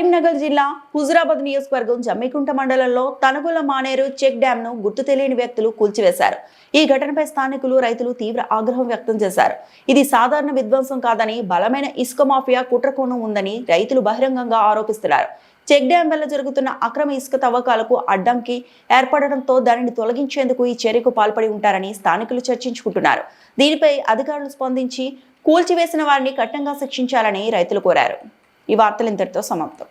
కరీంనగర్ జిల్లా హుజురాబాద్ నియోజకవర్గం జమ్మికుంట మండలంలో తనుగుల మానేరు చెక్ డ్యామ్ను గుర్తు తెలియని వ్యక్తులు కూల్చివేశారు. ఈ ఘటనపై స్థానికులు రైతులు తీవ్ర ఆగ్రహం వ్యక్తం చేశారు. ఇది సాధారణ విధ్వంసం కాదని బలమైన ఇసుక మాఫియా కుట్రకోణం ఉందని రైతులు బహిరంగంగా ఆరోపిస్తున్నారు. చెక్ డ్యాం వల్ల జరుగుతున్న అక్రమ ఇసుక తవ్వకాలకు అడ్డంకి ఏర్పడడంతో దానిని తొలగించేందుకు ఈ చర్యకు పాల్పడి ఉంటారని స్థానికులు చర్చించుకుంటున్నారు. దీనిపై అధికారులు స్పందించి కూల్చివేసిన వారిని కఠినంగా శిక్షించాలని రైతులు కోరారు. ఈ వార్తలు ఇంతటితో సమాప్తం.